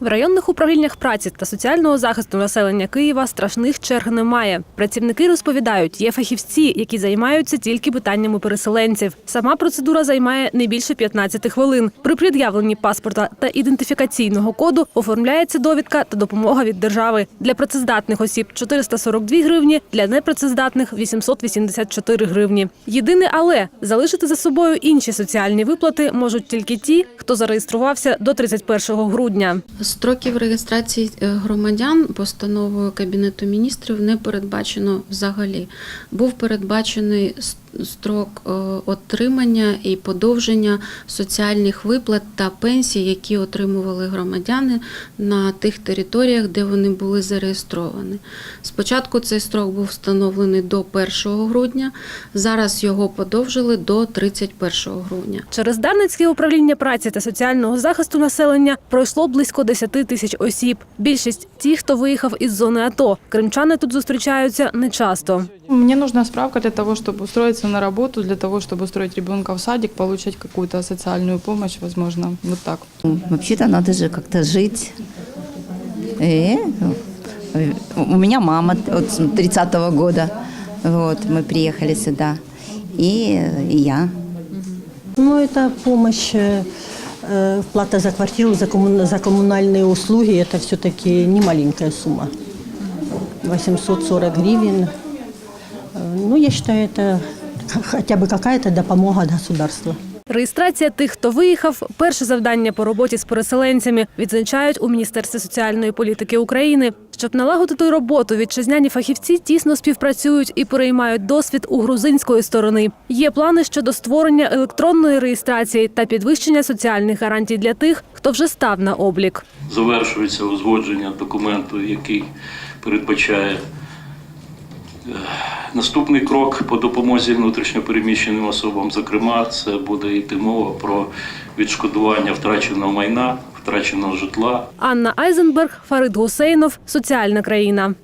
В районних управліннях праці та соціального захисту населення Києва страшних черг немає. Працівники розповідають, є фахівці, які займаються тільки питаннями переселенців. Сама процедура займає не більше 15 хвилин. При пред'явленні паспорта та ідентифікаційного коду оформляється довідка та допомога від держави. Для працездатних осіб 442 гривні, для непрацездатних 884 гривні. Єдине але залишити за собою інші соціальні виплати можуть тільки ті, хто зареєструвався до 31 грудня. Строків реєстрації е, громадян постановою Кабінету міністрів не передбачено взагалі. Був передбачений строк е, отримання і подовження соціальних виплат та пенсій, які отримували громадяни на тих територіях, де вони були зареєстровані. Спочатку цей строк був встановлений до 1 грудня, зараз його подовжили до 31 грудня. Через Дарницьке управління праці та соціального захисту населення пройшло близько 10 тисяч осіб. Більшість ті, хто виїхав із зони АТО. Кримчани тут зустрічаються нечасто. Мне нужна справка для того, чтобы устроиться на работу, для того, чтобы устроить ребенка в садик, получать какую-то социальную помощь, возможно, вот так. Вообще-то надо же как-то жить. И, э, у меня мама от 30-го года. Вот, мы приехали сюда. И, э, и я. Ну, это помощь, э, э, плата за квартиру, за, коммуна- за коммунальные услуги, это все-таки не маленькая сумма. 840 гривен. Э, Ну, я считаю, это хотя бы какая-то допомога от государства. Реєстрація тих, хто виїхав, перше завдання по роботі з переселенцями, відзначають у Міністерстві соціальної політики України. Щоб налагодити роботу, вітчизняні фахівці тісно співпрацюють і переймають досвід у грузинської сторони. Є плани щодо створення електронної реєстрації та підвищення соціальних гарантій для тих, хто вже став на облік. завершується узгодження документу, який передбачає наступний крок по допомозі внутрішньопереміщеним особам. Зокрема, це буде йти мова про відшкодування втраченого майна, втраченого житла. Анна Айзенберг, Фарид Гусейнов, Соціальна країна.